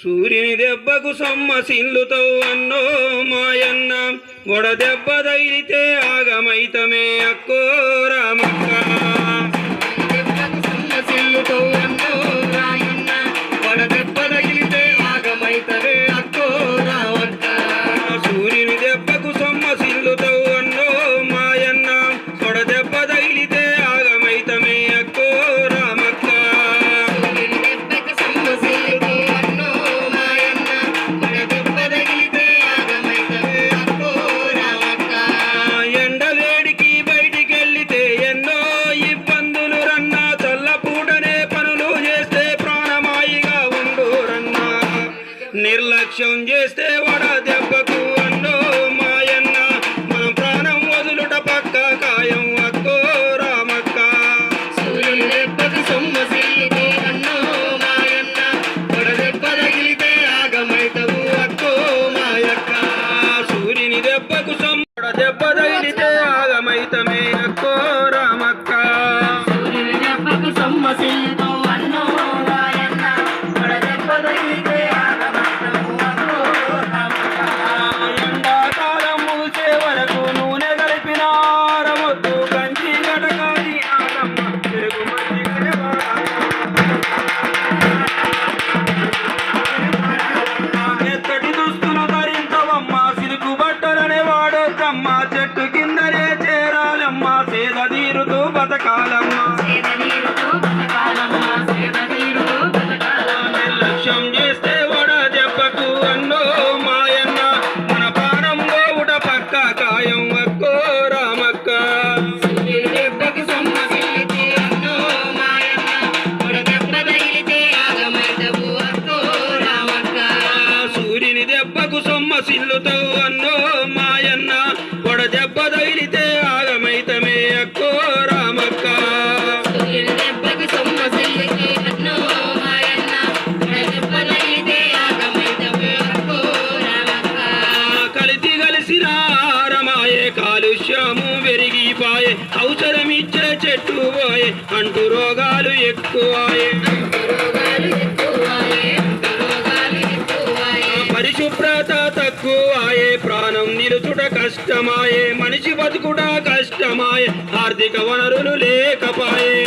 సూర్యుని దెబ్బకు సొమ్మ సిల్లుతో అన్నో మాయన్న. వడ దెబ్బ తగిలితే ఆగమైతమే అక్కో రామక్క. నిర్లక్ష్యం చేస్తే వడ దెబ్బకు అన్నో మాయన్న. మనం ప్రాణం వదులుట పక్క కాయం అక్కో రామక్క. సూర్యుని దెబ్బకు సొమ్మసిల్లుతో అన్నో మాయన్న. వడదెబ్బ తగిలితే ఆగమైతవు అక్కో మాయక్క. సూర్యుని దెబ్బకు సొమ్మడ దెబ్బ తగిలితే ఆగమైతమే అక్కో రామక్క. సూర్యుని దెబ్బకు సొమ్మసిల్లుతో Alam mo పెరిగిపాయే అవసరమిచ్చే చెట్టు పోయే అంటు రోగాలు ఎక్కువాయే. రోగాలు ఎక్కువాయే పరిశుభ్రత తక్కువాయే ప్రాణం నిలుచుట కష్టమాయే మనిషి బతుకుట కష్టమాయే ఆర్థిక వనరులు లేకపాయే.